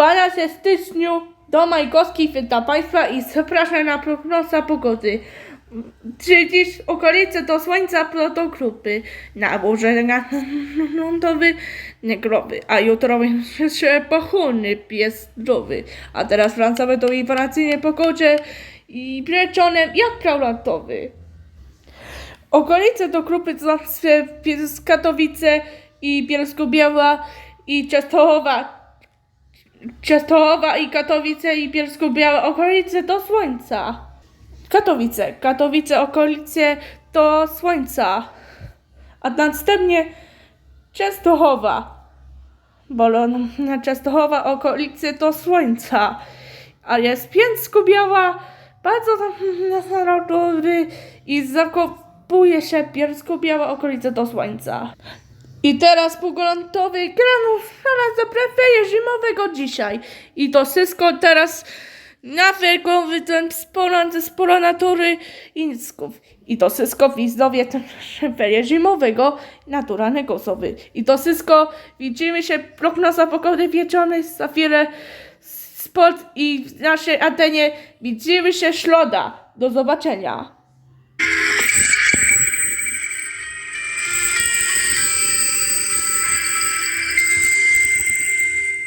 12 styczniu do Majkowskiej Witam Państwa i zapraszam na prognoza pogody. Czy okolice do słońca do grupy, na burzenia lądowy, negrowy, a jutro jeszcze pochłonny pies zdrowy. A teraz wracamy do informacyjnej pogodzie i pieczonem jak prałlantowy. Okolice do grupy to Katowice i Bielsko-Biała i Częstochowa. Częstochowa i Katowice i Bielsko-Białe okolice do słońca. Katowice, Katowice okolice do słońca. A następnie Częstochowa. Bolona Częstochowa okolice do słońca. A jest Bielsko-Biała bardzo narodowy i zakopuje się Bielsko-Biała okolice do słońca. I teraz poglądowy granów znalazł prefeje zimowego dzisiaj. I to wszystko teraz na wielkowy ten sporo, ze sporo natury i to wszystko widzowie prefeje zimowego naturalnego sobie. I to wszystko widzimy się prognoza pogody wieczornej za chwilę spod i w naszej antenie widzimy się środa. Do zobaczenia.